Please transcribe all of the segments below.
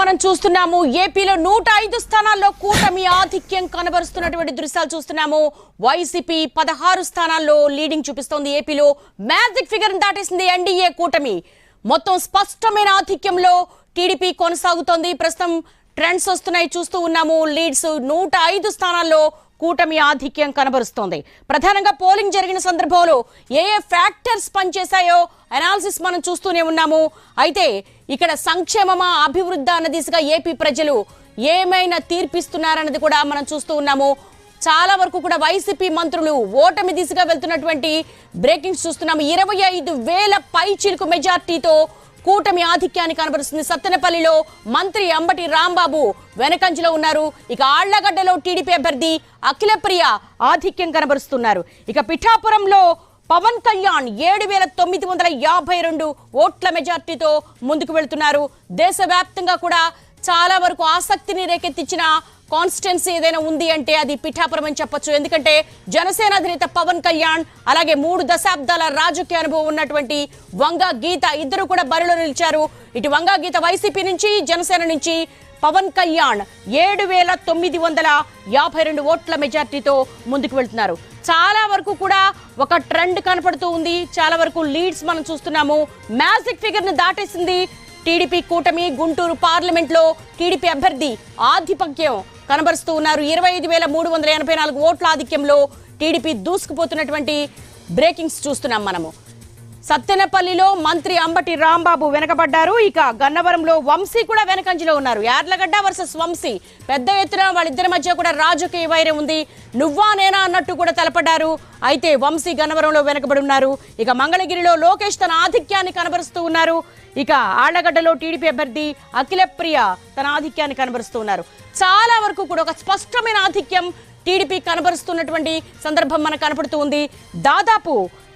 మనం చూస్తున్నాము ఏపీలో నూట ఐదు స్థానాల్లో కూటమి ఆధిక్యం కనబరుస్తున్నటువంటి దృశ్యాలు చూస్తున్నాము. వైసీపీ పదహారు స్థానాల్లో లీడింగ్ చూపిస్తోంది ఏపీలో. మ్యాజిక్ ఫిగర్ దాటేసింది ఎన్డీఏ కూటమి. మొత్తం స్పష్టమైన ఆధిక్యంలో టీడీపీ కొనసాగుతోంది. ప్రస్తుతం ట్రెండ్స్ వస్తున్నాయి చూస్తూ ఉన్నాము. లీడ్స్ నూట ఐదు స్థానాల్లో కూటమి ఆధిక్యం కనబరుస్తోంది. ప్రధానంగా పోలింగ్ జరిగిన సందర్భంలో ఏ ఏ ఫ్యాక్టర్స్ పనిచేశాయో అనాలిసిస్ మనం చూస్తూనే ఉన్నాము. అయితే ఇక్కడ సంక్షేమమా అభివృద్ధి అన్న దిశగా ఏపీ ప్రజలు ఏమైనా తీర్పిస్తున్నారన్నది కూడా మనం చూస్తూ ఉన్నాము. చాలా వరకు కూడా వైసీపీ మంత్రులు ఓటమి దిశగా వెళ్తున్నటువంటి బ్రేకింగ్స్ చూస్తున్నాము. ఇరవై ఐదు వేల పై చిలుకు మెజార్టీతో కూటమి ఆధిక్యాన్ని కనబరుస్తుంది. సత్తెనపల్లిలో మంత్రి అంబటి రాంబాబు వెనకంజలో ఉన్నారు. ఇక ఆళ్ళగడ్డలో టీడీపీ అభ్యర్థి అఖిలప్రియ ఆధిక్యం కనబరుస్తున్నారు. ఇక పిఠాపురంలో పవన్ కళ్యాణ్ ఏడు వేల తొమ్మిది వందల యాభై రెండు ఓట్ల మెజార్టీతో ముందుకు వెళ్తున్నారు. దేశవ్యాప్తంగా కూడా చాలా వరకు ఆసక్తిని రేకెత్తించిన కాన్స్టిట్యున్సీ ఏదైనా ఉంది అంటే అది పిఠాపురం అని చెప్పొచ్చు. ఎందుకంటే జనసేన అధినేత పవన్ కళ్యాణ్ అలాగే మూడు దశాబ్దాల రాజకీయ అనుభవం ఉన్నటువంటి వంగ గీత ఇద్దరు కూడా బరిలో నిలిచారు. ఇటు వంగ గీత వైసీపీ నుంచి జనసేన నుంచి పవన్ కళ్యాణ్ ఏడు వేల తొమ్మిది వందల యాభై రెండు ఓట్ల మెజార్టీతో ముందుకు వెళ్తున్నారు. చాలా వరకు కూడా ఒక ట్రెండ్ కనపడుతూ ఉంది. చాలా వరకు లీడ్స్ మనం చూస్తున్నాము. మ్యాజిక్ ఫిగర్ని దాటేసింది టీడీపీ కూటమి గుంటూరు పార్లమెంట్లో టీడీపీ అభ్యర్థి ఆధిపత్యం. కనబరుస్తూ ఉన్నారు. ఇరవై ఐదు వేల మూడు వందల ఎనభై నాలుగు ఓట్ల ఆధిక్యంలో టీడీపీ దూసుకుపోతున్నటువంటి బ్రేకింగ్స్ చూస్తున్నాం మనము. సత్తెనపల్లిలో మంత్రి అంబటి రాంబాబు వెనకబడ్డారు. ఇక గన్నవరంలో వంశీ కూడా వెనకంజలో ఉన్నారు. యార్లగడ్డ వర్సెస్ వంశీ. పెద్ద ఎత్తున వాళ్ళిద్దరి మధ్య కూడా రాజకీయ వైరం ఉంది. నువ్వా నేనా అన్నట్టు కూడా తలపడ్డారు. అయితే వంశీ గన్నవరంలో వెనకబడి ఉన్నారు. ఇక మంగళగిరిలో లోకేష్ తన ఆధిక్యాన్ని కనబరుస్తూ ఉన్నారు. ఇక ఆళ్ళగడ్డలో టీడీపీ అభ్యర్థి అఖిలప్రియ తన ఆధిక్యాన్ని కనబరుస్తూ ఉన్నారు. చాలా వరకు కూడా ఒక స్పష్టమైన ఆధిక్యం టీడీపీ కనబరుస్తున్నటువంటి సందర్భం మనకు కనపడుతూ ఉంది దాదాపు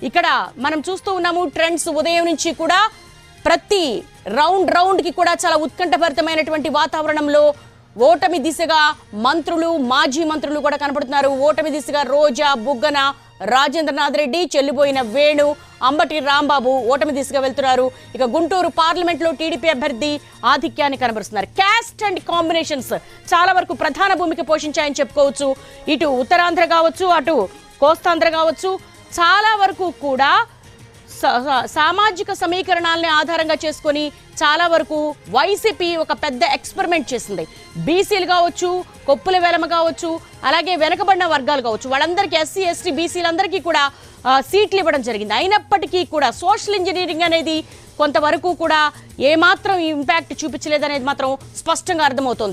ఇక్కడ మనం చూస్తూ ఉన్నాము ట్రెండ్స్ ఉదయం నుంచి కూడా ప్రతి రౌండ్ రౌండ్కి కూడా చాలా ఉత్కంఠభరితమైనటువంటి వాతావరణంలో ఓటమి దిశగా మంత్రులు మాజీ మంత్రులు కూడా కనపడుతున్నారు. ఓటమి దిశగా రోజా బుగ్గన రాజేంద్రనాథ్ రెడ్డి చెల్లిపోయిన వేణు అంబటి రాంబాబు ఓటమి దిశగా వెళ్తున్నారు ఇక గుంటూరు పార్లమెంట్లో టీడీపీ అభ్యర్థి ఆధిక్యాన్ని కనబరుస్తున్నారు. క్యాస్ట్ అండ్ కాంబినేషన్స్ చాలా వరకు ప్రధాన భూమిక పోషించాయని చెప్పుకోవచ్చు. ఇటు ఉత్తరాంధ్ర కావచ్చు అటు కోస్తాంధ్ర కావచ్చు చాలా వరకు కూడా సామాజిక సమీకరణాలని ఆధారంగా చేసుకొని చాలా వరకు వైసీపీ ఒక పెద్ద ఎక్స్పెరిమెంట్ చేసింది. బీసీలు కావచ్చు కొప్పుల వెలమ కావచ్చు అలాగే వెనకబడిన వర్గాలు కావచ్చు. వాళ్ళందరికీ ఎస్సీ ఎస్టీ బీసీలందరికీ కూడా సీట్లు ఇవ్వడం జరిగింది. అయినప్పటికీ కూడా సోషల్ ఇంజనీరింగ్ అనేది కొంతవరకు కూడా ఏమాత్రం ఇంపాక్ట్ చూపించలేదనేది మాత్రం స్పష్టంగా అర్థమవుతోంది.